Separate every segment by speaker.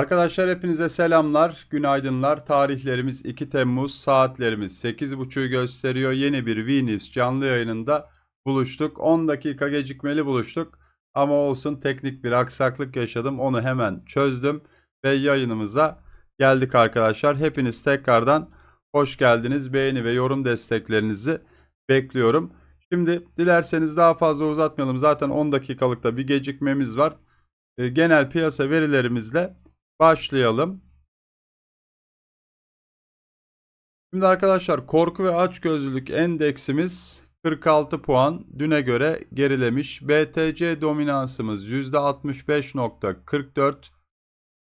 Speaker 1: Arkadaşlar hepinize selamlar, günaydınlar. Tarihlerimiz 2 Temmuz, saatlerimiz 8.30'u gösteriyor. Yeni bir VNews canlı yayınında buluştuk. 10 dakika gecikmeli buluştuk. Ama olsun teknik bir aksaklık yaşadım. Onu hemen çözdüm ve yayınımıza geldik arkadaşlar. Hepiniz tekrardan hoş geldiniz. Beğeni ve yorum desteklerinizi bekliyorum. Şimdi dilerseniz daha fazla uzatmayalım. Zaten 10 dakikalıkta bir gecikmemiz var. E, Genel piyasa verilerimizle başlayalım. Şimdi arkadaşlar korku ve açgözlülük endeksimiz 46 puan düne göre gerilemiş. BTC dominansımız %65.44.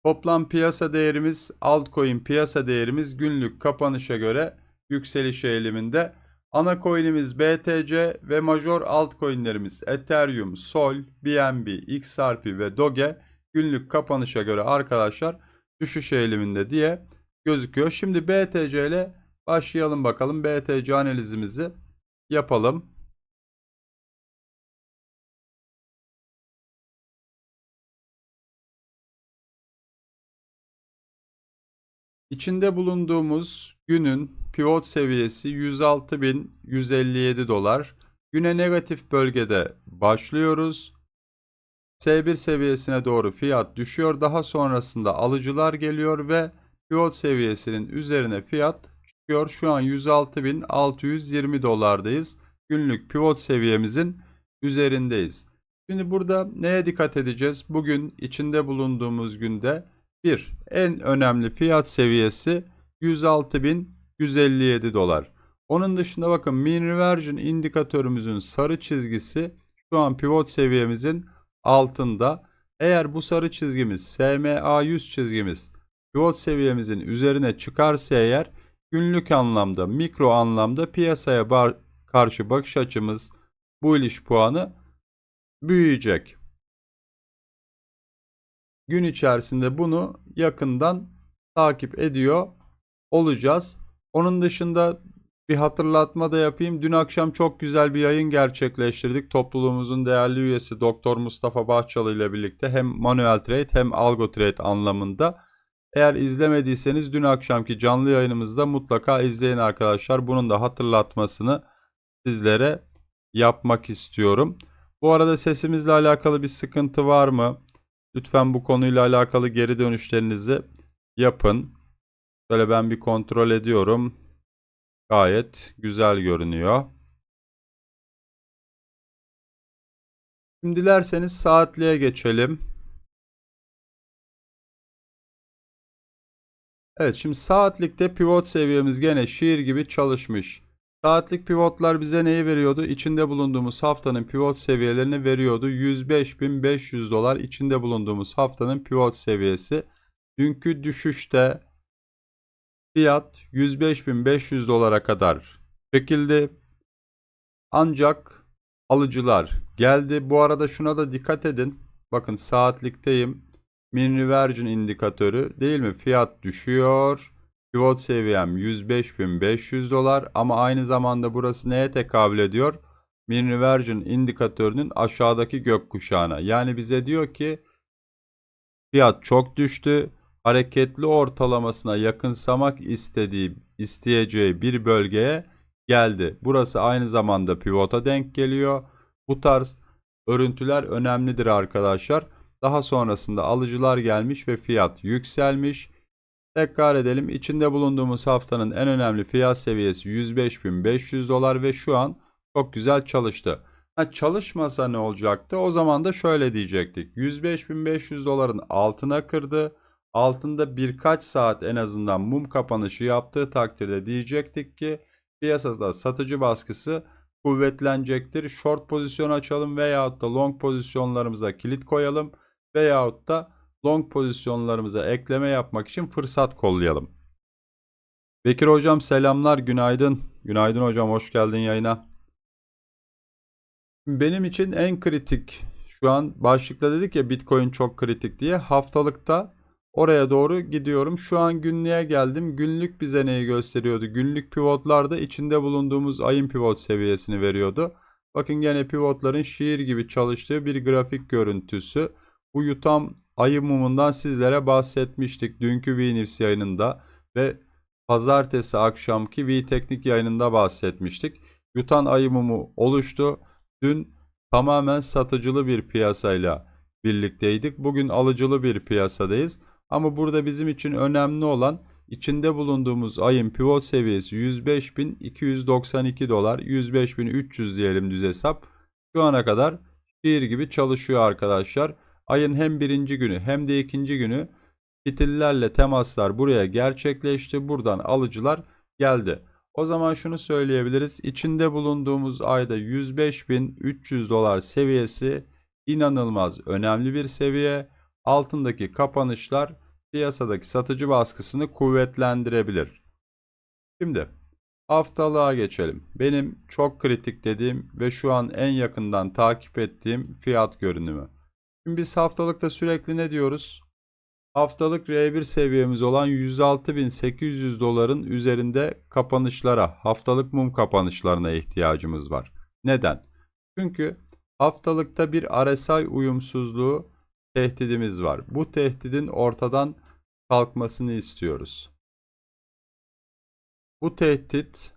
Speaker 1: Toplam piyasa değerimiz altcoin piyasa değerimiz günlük kapanışa göre yükseliş eğiliminde. Ana coin'imiz BTC ve major altcoin'lerimiz Ethereum, Sol, BNB, XRP ve Doge günlük kapanışa göre arkadaşlar düşüş eğiliminde diye gözüküyor. Şimdi BTC ile başlayalım bakalım. BTC analizimizi yapalım. İçinde bulunduğumuz günün pivot seviyesi 106.157 dolar. Güne negatif bölgede başlıyoruz. S1 seviyesine doğru fiyat düşüyor. Daha sonrasında alıcılar geliyor ve pivot seviyesinin üzerine fiyat çıkıyor. Şu an 106.620 dolardayız. Günlük pivot seviyemizin üzerindeyiz. Şimdi burada neye dikkat edeceğiz? Bugün içinde bulunduğumuz günde bir en önemli fiyat seviyesi 106.157 dolar. Onun dışında bakın mean reversion indikatörümüzün sarı çizgisi şu an pivot seviyemizin altında. Eğer bu sarı çizgimiz SMA 100 çizgimiz pivot seviyemizin üzerine çıkarsa eğer günlük anlamda mikro anlamda piyasaya bar karşı bakış açımız bu iliş puanı büyüyecek. Gün içerisinde bunu yakından takip ediyor olacağız. Onun dışında bir hatırlatma da yapayım. Dün akşam çok güzel bir yayın gerçekleştirdik. Topluluğumuzun değerli üyesi Doktor Mustafa Bahçalı ile birlikte hem manuel trade hem algo trade anlamında. Eğer izlemediyseniz dün akşamki canlı yayınımızda mutlaka izleyin arkadaşlar. Bunun da hatırlatmasını sizlere yapmak istiyorum. Bu arada sesimizle alakalı bir sıkıntı var mı? Lütfen bu konuyla alakalı geri dönüşlerinizi yapın. Böyle ben bir kontrol ediyorum. Gayet güzel görünüyor. Şimdi dilerseniz saatliğe geçelim. Evet şimdi saatlikte pivot seviyemiz gene şiir gibi çalışmış. Saatlik pivotlar bize neyi veriyordu? İçinde bulunduğumuz haftanın pivot seviyelerini veriyordu. 105.500 dolar içinde bulunduğumuz haftanın pivot seviyesi. Dünkü düşüşte fiyat 105.500 dolara kadar çekildi. Ancak alıcılar geldi. Bu arada şuna da dikkat edin. Bakın saatlikteyim. Min Reversion indikatörü değil mi? Fiyat düşüyor. Pivot seviyem 105.500 dolar ama aynı zamanda burası neye tekabül ediyor? Min Reversion indikatörünün aşağıdaki gökkuşağına. Yani bize diyor ki fiyat çok düştü. Hareketli ortalamasına yakınsamak istediği, isteyeceği bir bölgeye geldi. Burası aynı zamanda pivota denk geliyor. Bu tarz örüntüler önemlidir arkadaşlar. Daha sonrasında alıcılar gelmiş ve fiyat yükselmiş. Tekrar edelim. İçinde bulunduğumuz haftanın en önemli fiyat seviyesi 105.500 dolar ve şu an çok güzel çalıştı. Ha, çalışmasa ne olacaktı? O zaman da şöyle diyecektik. 105.500 doların altına kırdı. Altında birkaç saat en azından mum kapanışı yaptığı takdirde diyecektik ki piyasada satıcı baskısı kuvvetlenecektir. Short pozisyon açalım veyahut da long pozisyonlarımıza kilit koyalım veyahut da long pozisyonlarımıza ekleme yapmak için fırsat kollayalım. Bekir hocam selamlar, günaydın. Günaydın hocam, hoş geldin yayına. Benim için en kritik şu an başlıkta dedik ya Bitcoin çok kritik diye haftalıkta oraya doğru gidiyorum. Şu an günlüğe geldim. Günlük bize neyi gösteriyordu? Günlük pivotlarda içinde bulunduğumuz ayın pivot seviyesini veriyordu. Bakın gene pivotların şiir gibi çalıştığı bir grafik görüntüsü. Bu yutam ayı mumundan sizlere bahsetmiştik dünkü VNews yayınında ve pazartesi akşamki V Teknik yayınında bahsetmiştik. Yutan ayı mumu oluştu. Dün tamamen satıcılı bir piyasayla birlikteydik. Bugün alıcılı bir piyasadayız. Ama burada bizim için önemli olan içinde bulunduğumuz ayın pivot seviyesi 105.292 dolar, 105.300 diyelim düz hesap. Şu ana kadar şiir gibi çalışıyor arkadaşlar. Ayın hem birinci günü hem de ikinci günü fitillerle temaslar buraya gerçekleşti. Buradan alıcılar geldi. O zaman şunu söyleyebiliriz. İçinde bulunduğumuz ayda 105.300 dolar seviyesi inanılmaz önemli bir seviye. Altındaki kapanışlar piyasadaki satıcı baskısını kuvvetlendirebilir. Şimdi haftalığa geçelim. Benim çok kritik dediğim ve şu an en yakından takip ettiğim fiyat görünümü. Şimdi biz haftalıkta sürekli ne diyoruz? Haftalık R1 seviyemiz olan 106.800 doların üzerinde kapanışlara, haftalık mum kapanışlarına ihtiyacımız var. Neden? Çünkü haftalıkta bir RSI uyumsuzluğu tehdidimiz var. Bu tehdidin ortadan kalkmasını istiyoruz. Bu tehdit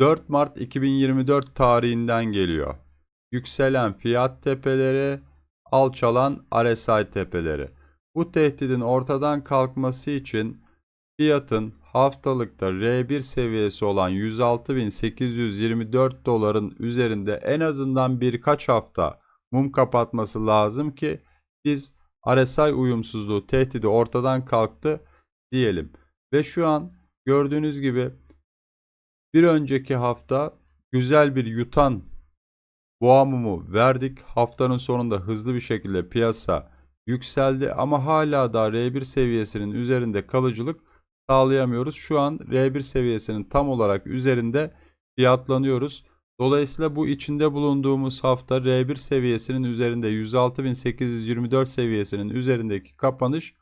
Speaker 1: 4 Mart 2024 tarihinden geliyor. Yükselen fiyat tepeleri, alçalan RSI tepeleri. Bu tehdidin ortadan kalkması için fiyatın haftalıkta R1 seviyesi olan 106.824 doların üzerinde en azından birkaç hafta mum kapatması lazım ki biz RSI uyumsuzluğu tehdidi ortadan kalktı diyelim. Ve şu an gördüğünüz gibi bir önceki hafta güzel bir yutan boğa mumu verdik. Haftanın sonunda hızlı bir şekilde piyasa yükseldi ama hala da R1 seviyesinin üzerinde kalıcılık sağlayamıyoruz. Şu an R1 seviyesinin tam olarak üzerinde fiyatlanıyoruz. Dolayısıyla bu içinde bulunduğumuz hafta R1 seviyesinin üzerinde 106.824 seviyesinin üzerindeki kapanış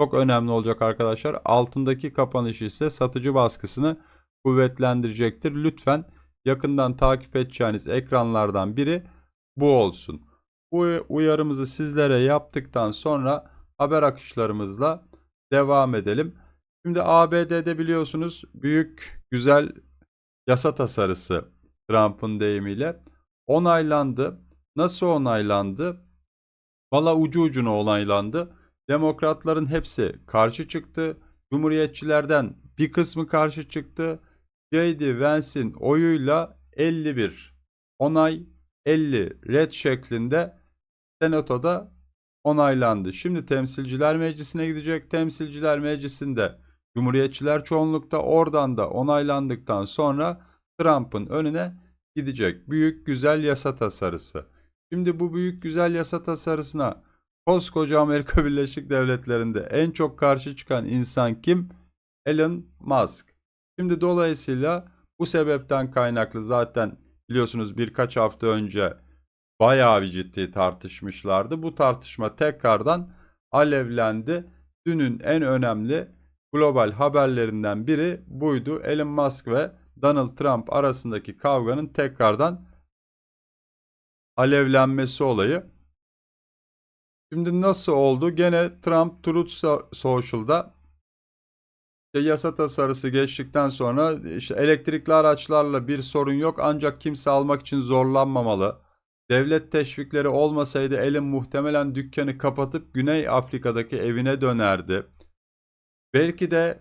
Speaker 1: çok önemli olacak arkadaşlar. Altındaki kapanış ise satıcı baskısını kuvvetlendirecektir. Lütfen yakından takip edeceğiniz ekranlardan biri bu olsun. Bu uyarımızı sizlere yaptıktan sonra haber akışlarımızla devam edelim. Şimdi ABD'de biliyorsunuz büyük güzel yasa tasarısı Trump'ın deyimiyle onaylandı. Nasıl onaylandı? Valla ucu ucuna onaylandı. Demokratların hepsi karşı çıktı. Cumhuriyetçilerden bir kısmı karşı çıktı. J.D. Vance'in oyuyla 51 onay 50 red şeklinde Senato'da onaylandı. Şimdi Temsilciler Meclisi'ne gidecek. Temsilciler Meclisi'nde Cumhuriyetçiler çoğunlukta oradan da onaylandıktan sonra Trump'ın önüne gidecek. Büyük güzel yasa tasarısı. Şimdi bu büyük güzel yasa tasarısına koskoca Amerika Birleşik Devletleri'nde en çok karşı çıkan insan kim? Elon Musk. Şimdi dolayısıyla bu sebepten kaynaklı zaten biliyorsunuz birkaç hafta önce bayağı bir ciddi tartışmışlardı. Bu tartışma tekrardan alevlendi. Dünün en önemli global haberlerinden biri buydu. Elon Musk ve Donald Trump arasındaki kavganın tekrardan alevlenmesi olayı. Şimdi nasıl oldu? Gene Trump Truth Social'da işte yasa tasarısı geçtikten sonra işte elektrikli araçlarla bir sorun yok ancak kimse almak için zorlanmamalı. Devlet teşvikleri olmasaydı Elon muhtemelen dükkanı kapatıp Güney Afrika'daki evine dönerdi. Belki de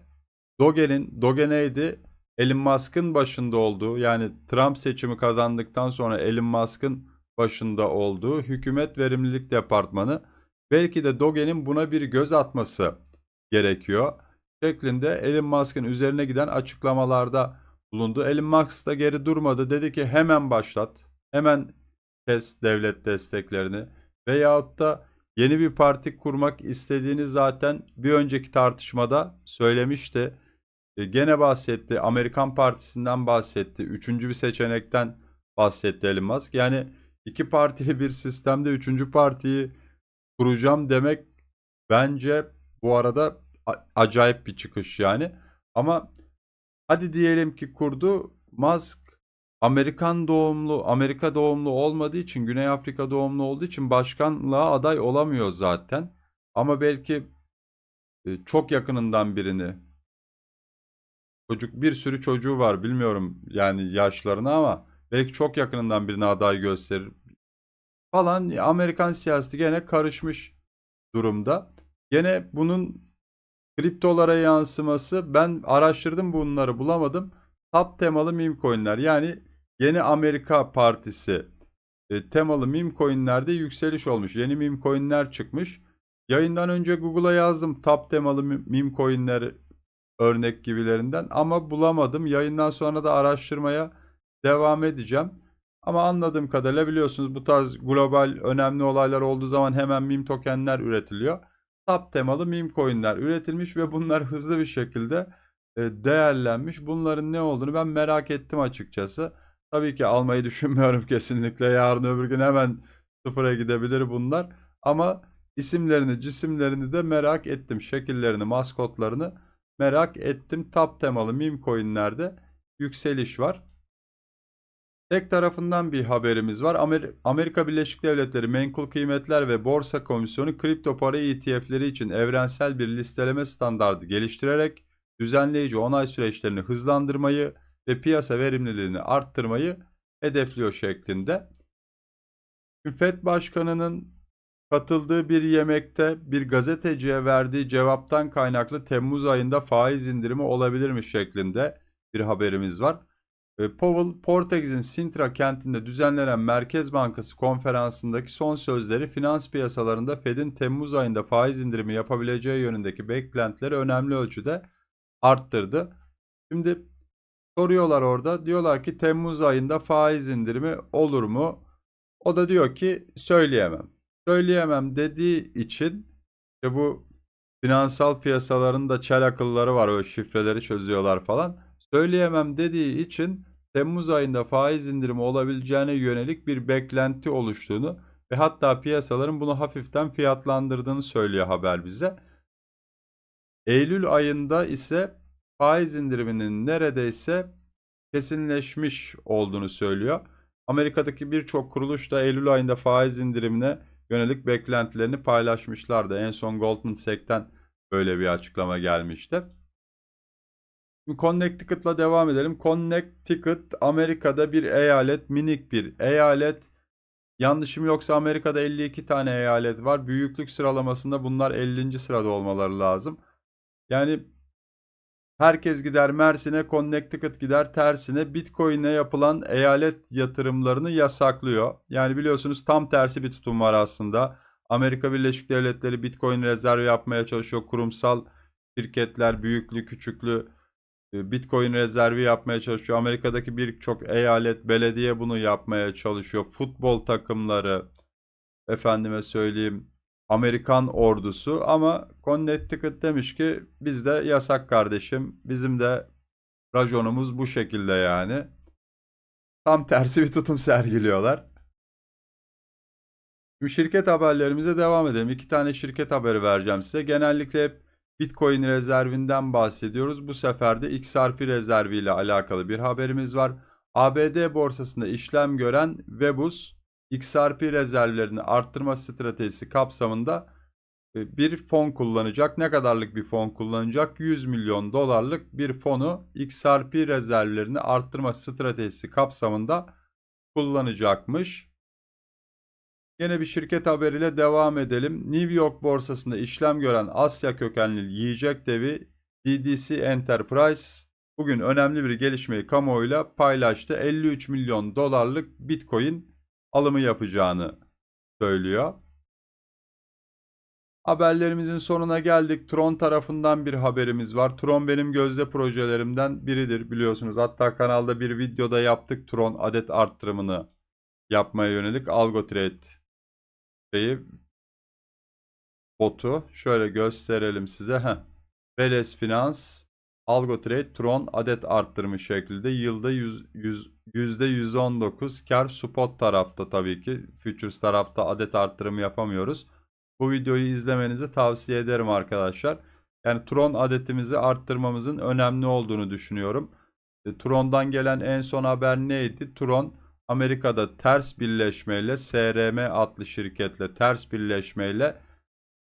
Speaker 1: Doge'nin, Doge neydi? Elon Musk'ın başında olduğu yani Trump seçimi kazandıktan sonra Elon Musk'ın başında olduğu hükümet verimlilik departmanı belki de Doge'nin buna bir göz atması gerekiyor şeklinde Elon Musk'ın üzerine giden açıklamalarda bulundu. Elon Musk da geri durmadı. Dedi ki hemen başlat. Hemen kes devlet desteklerini. Veyahut da yeni bir parti kurmak istediğini zaten bir önceki tartışmada söylemişti. E, gene bahsetti. Amerikan Partisi'nden bahsetti. Üçüncü bir seçenekten bahsetti Elon Musk. Yani iki partili bir sistemde üçüncü partiyi kuracağım demek bence bu arada acayip bir çıkış yani. Ama hadi diyelim ki kurdu. Musk Amerikan doğumlu, Amerika doğumlu olmadığı için, Güney Afrika doğumlu olduğu için başkanlığa aday olamıyor zaten. Ama belki e, çok yakınından birini çocuk bir sürü çocuğu var bilmiyorum yani yaşlarını ama belki çok yakınından birine aday gösterir falan Amerikan siyaseti gene karışmış durumda. Gene bunun kriptolara yansıması ben araştırdım bunları bulamadım. Top temalı meme coinler yani yeni Amerika Partisi e, temalı meme coinlerde yükseliş olmuş. Yeni meme coinler çıkmış. Yayından önce Google'a yazdım top temalı meme coinler örnek gibilerinden ama bulamadım. Yayından sonra da araştırmaya devam edeceğim. Ama anladığım kadarıyla biliyorsunuz bu tarz global önemli olaylar olduğu zaman hemen meme tokenler üretiliyor. Top temalı meme coinler üretilmiş ve bunlar hızlı bir şekilde e, değerlenmiş. Bunların ne olduğunu ben merak ettim açıkçası. Tabii ki almayı düşünmüyorum kesinlikle. Yarın öbür gün hemen sıfıra gidebilir bunlar. Ama isimlerini, cisimlerini de merak ettim. Şekillerini, maskotlarını merak ettim. Top temalı meme coinlerde yükseliş var. Tek tarafından bir haberimiz var. Amer Amerika Birleşik Devletleri Menkul Kıymetler ve Borsa Komisyonu kripto para ETF'leri için evrensel bir listeleme standardı geliştirerek düzenleyici onay süreçlerini hızlandırmayı ve piyasa verimliliğini arttırmayı hedefliyor şeklinde. FED Başkanı'nın katıldığı bir yemekte bir gazeteciye verdiği cevaptan kaynaklı Temmuz ayında faiz indirimi olabilirmiş şeklinde bir haberimiz var. E, Powell, Portekiz'in Sintra kentinde düzenlenen Merkez Bankası konferansındaki son sözleri finans piyasalarında Fed'in Temmuz ayında faiz indirimi yapabileceği yönündeki beklentileri önemli ölçüde arttırdı. Şimdi soruyorlar orada diyorlar ki Temmuz ayında faiz indirimi olur mu? O da diyor ki söyleyemem. Söyleyemem dediği için işte bu finansal piyasaların da çel akılları var. O şifreleri çözüyorlar falan. Söyleyemem dediği için Temmuz ayında faiz indirimi olabileceğine yönelik bir beklenti oluştuğunu ve hatta piyasaların bunu hafiften fiyatlandırdığını söylüyor haber bize. Eylül ayında ise faiz indiriminin neredeyse kesinleşmiş olduğunu söylüyor. Amerika'daki birçok kuruluş da Eylül ayında faiz indirimine yönelik beklentilerini paylaşmışlardı. En son Goldman Sachs'ten böyle bir açıklama gelmişti. Connecticut'la devam edelim. Connecticut Amerika'da bir eyalet, minik bir eyalet. Yanlışım yoksa Amerika'da 52 tane eyalet var. Büyüklük sıralamasında bunlar 50. sırada olmaları lazım. Yani herkes gider Mersin'e, Connecticut gider tersine Bitcoin'e yapılan eyalet yatırımlarını yasaklıyor. Yani biliyorsunuz tam tersi bir tutum var aslında. Amerika Birleşik Devletleri Bitcoin rezervi yapmaya çalışıyor. Kurumsal şirketler, büyüklü, küçüklü e, Bitcoin rezervi yapmaya çalışıyor. Amerika'daki birçok eyalet, belediye bunu yapmaya çalışıyor. Futbol takımları, efendime söyleyeyim, Amerikan ordusu ama Connecticut demiş ki bizde yasak kardeşim. Bizim de rajonumuz bu şekilde yani. Tam tersi bir tutum sergiliyorlar. Şimdi şirket haberlerimize devam edelim. İki tane şirket haberi vereceğim size. Genellikle hep Bitcoin rezervinden bahsediyoruz. Bu sefer de XRP rezervi ile alakalı bir haberimiz var. ABD borsasında işlem gören Webus XRP rezervlerini arttırma stratejisi kapsamında e, bir fon kullanacak. Ne kadarlık bir fon kullanacak? 100 milyon dolarlık bir fonu XRP rezervlerini arttırma stratejisi kapsamında kullanacakmış. Yine bir şirket haberiyle devam edelim. New York borsasında işlem gören Asya kökenli yiyecek devi DDC Enterprise bugün önemli bir gelişmeyi kamuoyuyla paylaştı. 53 milyon dolarlık Bitcoin alımı yapacağını söylüyor. Haberlerimizin sonuna geldik. Tron tarafından bir haberimiz var. Tron benim gözde projelerimden biridir biliyorsunuz. Hatta kanalda bir videoda yaptık Tron adet arttırımını yapmaya yönelik AlgoTrade şeyi botu şöyle gösterelim size. Heh. Veles Finans AlgoTrade Tron adet arttırmış şekilde yılda 100, 100, %119 kar spot tarafta tabii ki. Futures tarafta adet arttırımı yapamıyoruz. Bu videoyu izlemenizi tavsiye ederim arkadaşlar. Yani Tron adetimizi arttırmamızın önemli olduğunu düşünüyorum. E, Tron'dan gelen en son haber neydi? Tron Amerika'da ters birleşmeyle SRM adlı şirketle ters birleşmeyle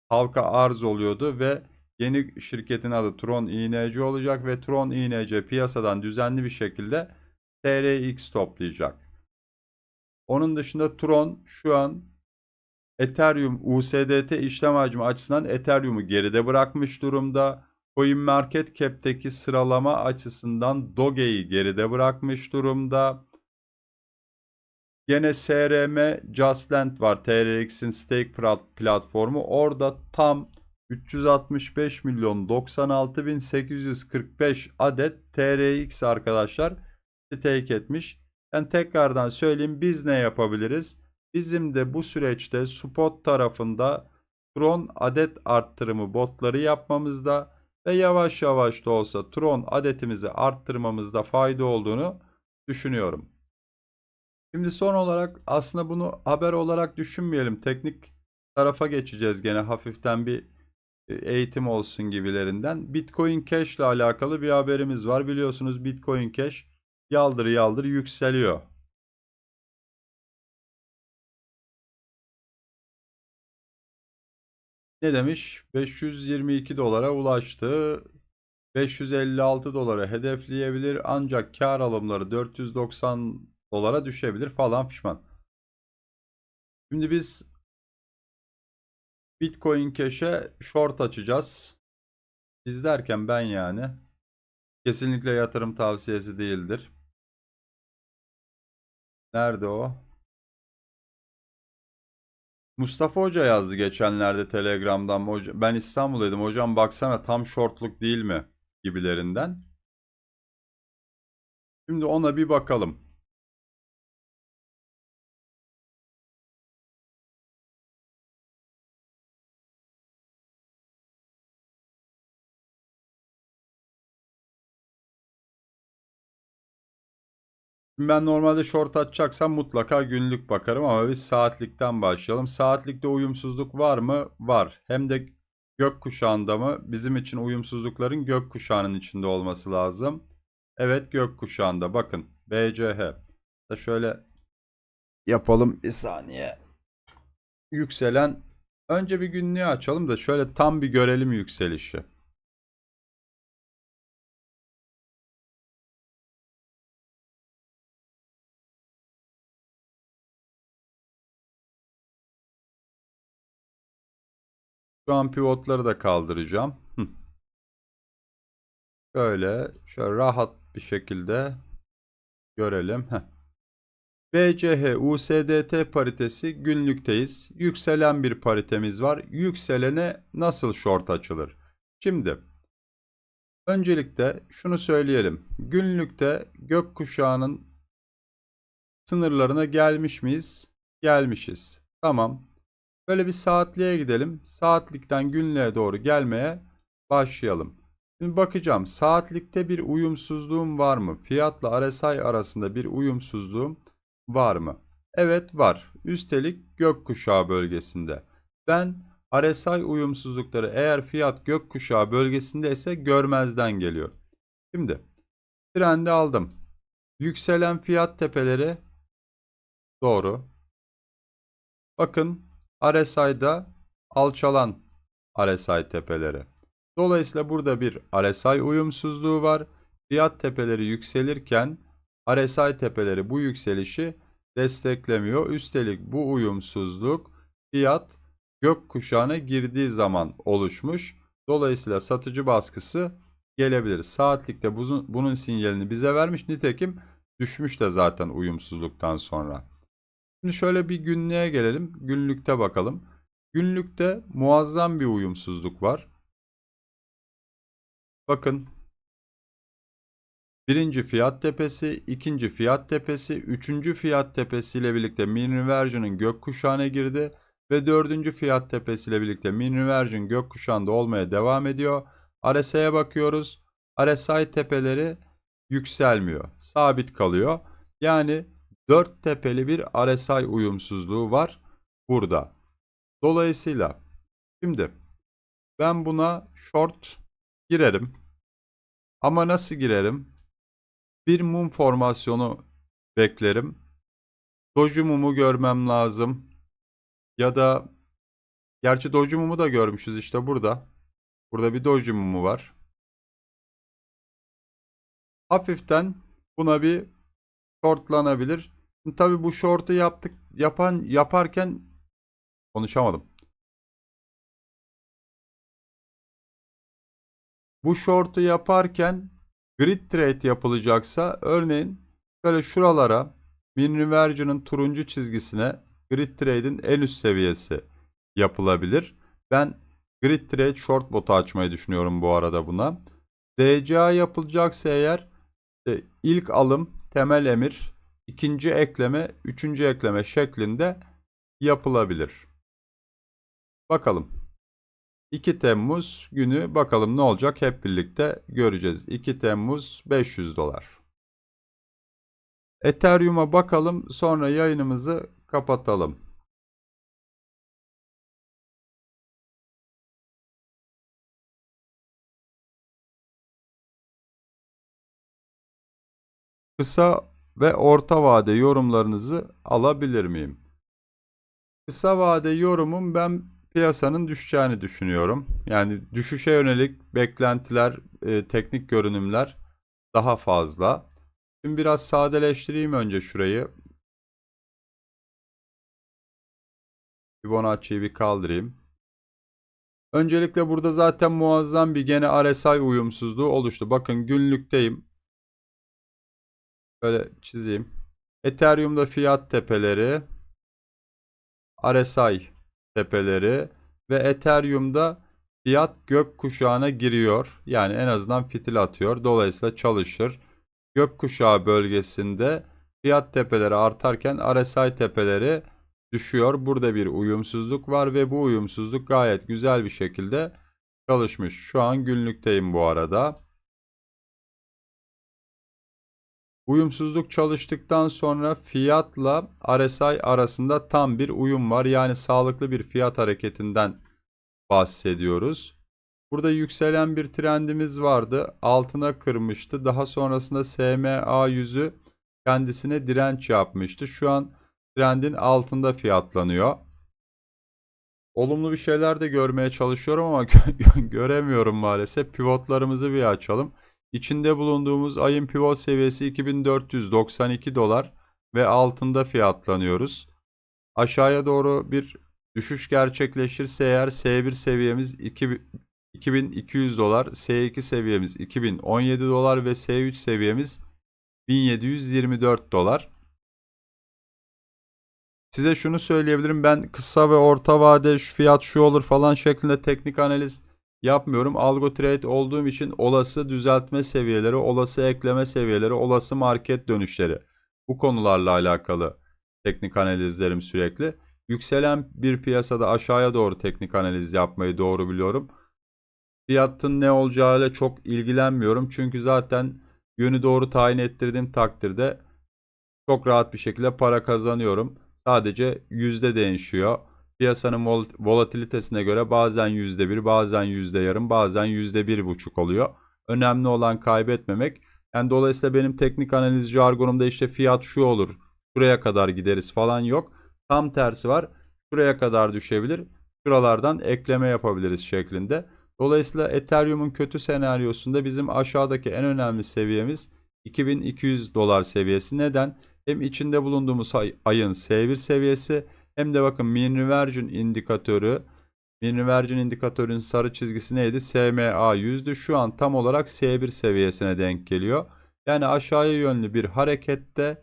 Speaker 1: halka arz oluyordu ve yeni şirketin adı Tron INC olacak ve Tron INC piyasadan düzenli bir şekilde TRX toplayacak. Onun dışında Tron şu an Ethereum USDT işlem hacmi açısından Ethereum'u geride bırakmış durumda. CoinMarketCap'teki sıralama açısından Doge'yi geride bırakmış durumda. Yine SRM Justland var. TRX'in stake plat- platformu. Orada tam 365 milyon 96 bin 845 adet TRX arkadaşlar stake etmiş. Yani tekrardan söyleyeyim biz ne yapabiliriz? Bizim de bu süreçte spot tarafında Tron adet arttırımı botları yapmamızda ve yavaş yavaş da olsa Tron adetimizi arttırmamızda fayda olduğunu düşünüyorum. Şimdi son olarak aslında bunu haber olarak düşünmeyelim. Teknik tarafa geçeceğiz gene hafiften bir eğitim olsun gibilerinden. Bitcoin Cash ile alakalı bir haberimiz var. Biliyorsunuz Bitcoin Cash yaldır yaldır yükseliyor. Ne demiş? 522 dolara ulaştı. 556 dolara hedefleyebilir ancak kar alımları 490 dolara düşebilir falan fişman. Şimdi biz Bitcoin Cash'e short açacağız. Biz derken ben yani. Kesinlikle yatırım tavsiyesi değildir. Nerede o? Mustafa Hoca yazdı geçenlerde Telegram'dan. Ben İstanbul'daydım. Hocam baksana tam shortluk değil mi? Gibilerinden. Şimdi ona bir bakalım. Ben normalde short açacaksam mutlaka günlük bakarım ama biz saatlikten başlayalım. Saatlikte uyumsuzluk var mı? Var. Hem de gökkuşağında mı? Bizim için uyumsuzlukların gökkuşağının içinde olması lazım. Evet gökkuşağında. Bakın BCH. Da şöyle yapalım bir saniye. Yükselen önce bir günlüğü açalım da şöyle tam bir görelim yükselişi. Şu an pivotları da kaldıracağım. Hı. Şöyle, şöyle rahat bir şekilde görelim. Heh. BCH USDT paritesi günlükteyiz. Yükselen bir paritemiz var. Yükselene nasıl short açılır? Şimdi öncelikle şunu söyleyelim. Günlükte gökkuşağının sınırlarına gelmiş miyiz? Gelmişiz. Tamam. Böyle bir saatliğe gidelim. Saatlikten günlüğe doğru gelmeye başlayalım. Şimdi bakacağım saatlikte bir uyumsuzluğum var mı? Fiyatla RSI arasında bir uyumsuzluğum var mı? Evet var. Üstelik gökkuşağı bölgesinde. Ben RSI uyumsuzlukları eğer fiyat gökkuşağı bölgesinde ise görmezden geliyor. Şimdi trendi aldım. Yükselen fiyat tepeleri doğru. Bakın RSI'da alçalan RSI tepeleri. Dolayısıyla burada bir RSI uyumsuzluğu var. Fiyat tepeleri yükselirken RSI tepeleri bu yükselişi desteklemiyor. Üstelik bu uyumsuzluk fiyat gökkuşağına girdiği zaman oluşmuş. Dolayısıyla satıcı baskısı gelebilir. Saatlikte bunun, sinyalini bize vermiş. Nitekim düşmüş de zaten uyumsuzluktan sonra. Şimdi şöyle bir günlüğe gelelim. Günlükte bakalım. Günlükte muazzam bir uyumsuzluk var. Bakın. Birinci fiyat tepesi, ikinci fiyat tepesi, üçüncü fiyat tepesi ile birlikte mini version'ın gökkuşağına girdi ve dördüncü fiyat tepesi ile birlikte version gökkuşağında olmaya devam ediyor. RSI'ye bakıyoruz. RSI tepeleri yükselmiyor. Sabit kalıyor. Yani 4 tepeli bir RSI uyumsuzluğu var burada. Dolayısıyla şimdi ben buna short girerim. Ama nasıl girerim? Bir mum formasyonu beklerim. Doji mumu görmem lazım. Ya da gerçi doji mumu da görmüşüz işte burada. Burada bir doji mumu var. Hafiften buna bir shortlanabilir. Tabii bu short'u yaptık yapan yaparken konuşamadım. Bu short'u yaparken grid trade yapılacaksa örneğin böyle şuralara Minriversion'ın turuncu çizgisine grid trade'in en üst seviyesi yapılabilir. Ben grid trade short botu açmayı düşünüyorum bu arada buna. DCA yapılacaksa eğer e, ilk alım temel emir, ikinci ekleme, üçüncü ekleme şeklinde yapılabilir. Bakalım. 2 Temmuz günü bakalım ne olacak hep birlikte göreceğiz. 2 Temmuz 500 dolar. Ethereum'a bakalım sonra yayınımızı kapatalım. Kısa ve orta vade yorumlarınızı alabilir miyim? Kısa vade yorumum ben piyasanın düşeceğini düşünüyorum. Yani düşüşe yönelik beklentiler, e, teknik görünümler daha fazla. Şimdi biraz sadeleştireyim önce şurayı. Fibonacci'yi bir kaldırayım. Öncelikle burada zaten muazzam bir gene RSI uyumsuzluğu oluştu. Bakın günlükteyim. Böyle çizeyim. Ethereum'da fiyat tepeleri, RSI tepeleri ve Ethereum'da fiyat gök kuşağına giriyor. Yani en azından fitil atıyor. Dolayısıyla çalışır. Gökkuşağı bölgesinde fiyat tepeleri artarken RSI tepeleri düşüyor. Burada bir uyumsuzluk var ve bu uyumsuzluk gayet güzel bir şekilde çalışmış. Şu an günlükteyim bu arada. Uyumsuzluk çalıştıktan sonra fiyatla RSI arasında tam bir uyum var. Yani sağlıklı bir fiyat hareketinden bahsediyoruz. Burada yükselen bir trendimiz vardı. Altına kırmıştı. Daha sonrasında SMA yüzü kendisine direnç yapmıştı. Şu an trendin altında fiyatlanıyor. Olumlu bir şeyler de görmeye çalışıyorum ama göremiyorum maalesef. Pivotlarımızı bir açalım. İçinde bulunduğumuz ayın pivot seviyesi 2492 dolar ve altında fiyatlanıyoruz. Aşağıya doğru bir düşüş gerçekleşirse eğer S1 seviyemiz 2200 dolar, S2 seviyemiz 2017 dolar ve S3 seviyemiz 1724 dolar. Size şunu söyleyebilirim. Ben kısa ve orta vade şu fiyat şu olur falan şeklinde teknik analiz yapmıyorum. Algo trade olduğum için olası düzeltme seviyeleri, olası ekleme seviyeleri, olası market dönüşleri bu konularla alakalı teknik analizlerim sürekli. Yükselen bir piyasada aşağıya doğru teknik analiz yapmayı doğru biliyorum. Fiyatın ne olacağıyla çok ilgilenmiyorum. Çünkü zaten yönü doğru tayin ettirdiğim takdirde çok rahat bir şekilde para kazanıyorum. Sadece yüzde değişiyor. Piyasanın vol volatilitesine göre bazen yüzde bir, bazen yüzde yarım, bazen yüzde bir buçuk oluyor. Önemli olan kaybetmemek. Yani dolayısıyla benim teknik analiz jargonumda işte fiyat şu olur, şuraya kadar gideriz falan yok. Tam tersi var. Şuraya kadar düşebilir. Şuralardan ekleme yapabiliriz şeklinde. Dolayısıyla Ethereum'un kötü senaryosunda bizim aşağıdaki en önemli seviyemiz 2200 dolar seviyesi. Neden? Hem içinde bulunduğumuz ay, ayın S1 seviyesi hem de bakın mean reversion indikatörü mean reversion indikatörün sarı çizgisi neydi? SMA 100'dü. Şu an tam olarak S1 seviyesine denk geliyor. Yani aşağıya yönlü bir harekette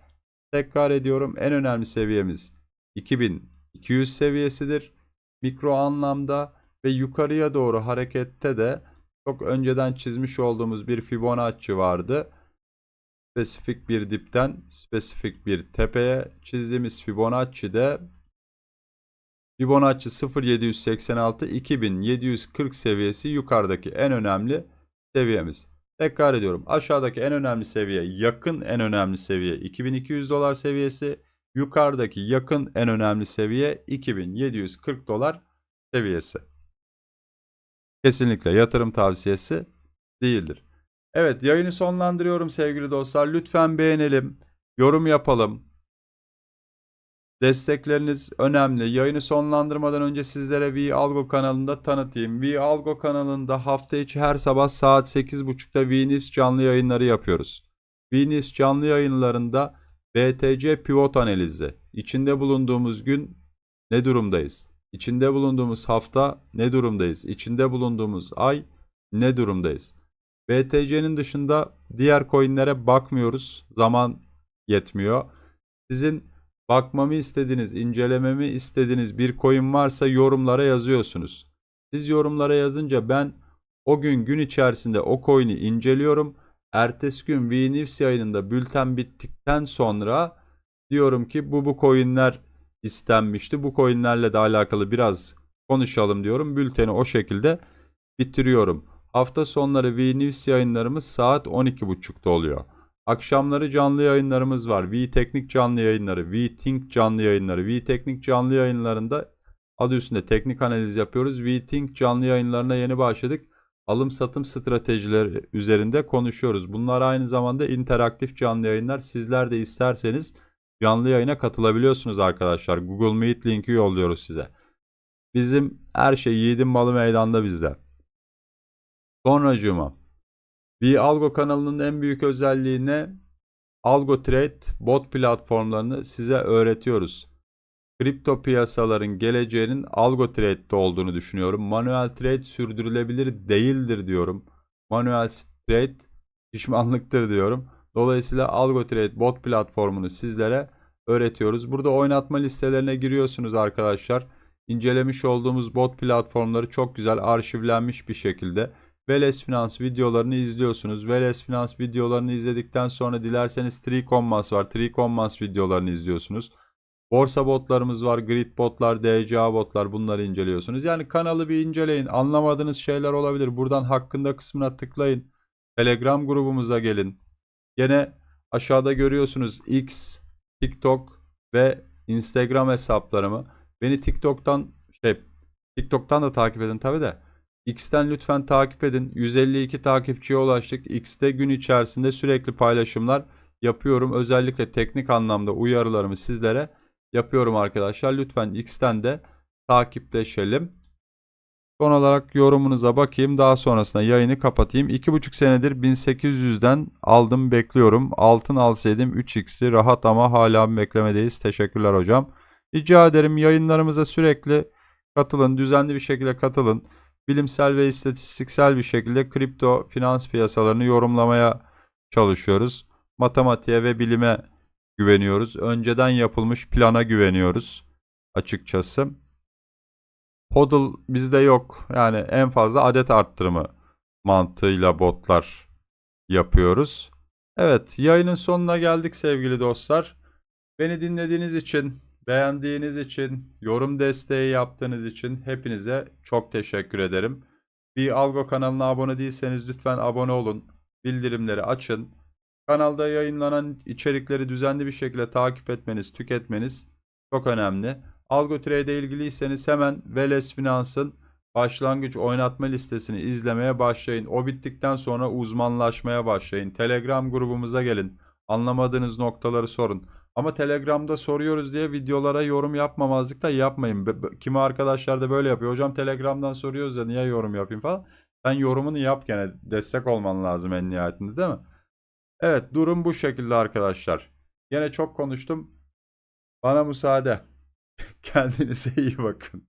Speaker 1: tekrar ediyorum en önemli seviyemiz 2200 seviyesidir. Mikro anlamda ve yukarıya doğru harekette de çok önceden çizmiş olduğumuz bir Fibonacci vardı spesifik bir dipten spesifik bir tepeye çizdiğimiz Fibonacci de Fibonacci 0786 2740 seviyesi yukarıdaki en önemli seviyemiz. Tekrar ediyorum. Aşağıdaki en önemli seviye, yakın en önemli seviye 2200 dolar seviyesi. Yukarıdaki yakın en önemli seviye 2740 dolar seviyesi. Kesinlikle yatırım tavsiyesi değildir. Evet yayını sonlandırıyorum sevgili dostlar. Lütfen beğenelim, yorum yapalım. Destekleriniz önemli. Yayını sonlandırmadan önce sizlere V Algo kanalında tanıtayım. V Algo kanalında hafta içi her sabah saat 8.30'da V News canlı yayınları yapıyoruz. V News canlı yayınlarında BTC pivot analizi. İçinde bulunduğumuz gün ne durumdayız? İçinde bulunduğumuz hafta ne durumdayız? İçinde bulunduğumuz ay ne durumdayız? BTC'nin dışında diğer coinlere bakmıyoruz. Zaman yetmiyor. Sizin bakmamı istediğiniz, incelememi istediğiniz bir coin varsa yorumlara yazıyorsunuz. Siz yorumlara yazınca ben o gün gün içerisinde o coin'i inceliyorum. Ertesi gün VNews yayınında bülten bittikten sonra diyorum ki bu bu coin'ler istenmişti. Bu coin'lerle de alakalı biraz konuşalım diyorum. Bülteni o şekilde bitiriyorum. Hafta sonları VNews yayınlarımız saat 12.30'da oluyor. Akşamları canlı yayınlarımız var. V Teknik canlı yayınları, V Think canlı yayınları. V Teknik canlı yayınlarında adı üstünde teknik analiz yapıyoruz. V Think canlı yayınlarına yeni başladık. Alım satım stratejileri üzerinde konuşuyoruz. Bunlar aynı zamanda interaktif canlı yayınlar. Sizler de isterseniz canlı yayına katılabiliyorsunuz arkadaşlar. Google Meet linki yolluyoruz size. Bizim her şey yiğidin malı meydanda bizde. Sonracığıma. V Algo kanalının en büyük özelliği ne? Algo Trade bot platformlarını size öğretiyoruz. Kripto piyasaların geleceğinin Algo Trade'de olduğunu düşünüyorum. Manuel Trade sürdürülebilir değildir diyorum. Manuel Trade pişmanlıktır diyorum. Dolayısıyla Algo Trade bot platformunu sizlere öğretiyoruz. Burada oynatma listelerine giriyorsunuz arkadaşlar. İncelemiş olduğumuz bot platformları çok güzel arşivlenmiş bir şekilde Veles Finans videolarını izliyorsunuz. Veles Finans videolarını izledikten sonra dilerseniz Triconmas var. Triconmas videolarını izliyorsunuz. Borsa botlarımız var. Grid botlar, DCA botlar bunları inceliyorsunuz. Yani kanalı bir inceleyin. Anlamadığınız şeyler olabilir. Buradan hakkında kısmına tıklayın. Telegram grubumuza gelin. Yine aşağıda görüyorsunuz X, TikTok ve Instagram hesaplarımı. Beni TikTok'tan şey TikTok'tan da takip edin tabi de. X'ten lütfen takip edin. 152 takipçiye ulaştık. X'te gün içerisinde sürekli paylaşımlar yapıyorum. Özellikle teknik anlamda uyarılarımı sizlere yapıyorum arkadaşlar. Lütfen X'ten de takipleşelim. Son olarak yorumunuza bakayım. Daha sonrasında yayını kapatayım. 2,5 senedir 1800'den aldım bekliyorum. Altın alsaydım 3x'i rahat ama hala beklemedeyiz. Teşekkürler hocam. Rica ederim yayınlarımıza sürekli katılın. Düzenli bir şekilde katılın bilimsel ve istatistiksel bir şekilde kripto finans piyasalarını yorumlamaya çalışıyoruz. Matematiğe ve bilime güveniyoruz. Önceden yapılmış plana güveniyoruz açıkçası. HODL bizde yok. Yani en fazla adet arttırımı mantığıyla botlar yapıyoruz. Evet, yayının sonuna geldik sevgili dostlar. Beni dinlediğiniz için Beğendiğiniz için, yorum desteği yaptığınız için hepinize çok teşekkür ederim. Bir Algo kanalına abone değilseniz lütfen abone olun. Bildirimleri açın. Kanalda yayınlanan içerikleri düzenli bir şekilde takip etmeniz, tüketmeniz çok önemli. Algo Trade ilgiliyseniz hemen Veles Finans'ın başlangıç oynatma listesini izlemeye başlayın. O bittikten sonra uzmanlaşmaya başlayın. Telegram grubumuza gelin. Anlamadığınız noktaları sorun. Ama Telegram'da soruyoruz diye videolara yorum yapmamazlık da yapmayın. Kimi arkadaşlar da böyle yapıyor. Hocam Telegram'dan soruyoruz ya niye yorum yapayım falan. Sen yorumunu yap gene. Destek olman lazım en nihayetinde değil mi? Evet durum bu şekilde arkadaşlar. Yine çok konuştum. Bana müsaade. Kendinize iyi bakın.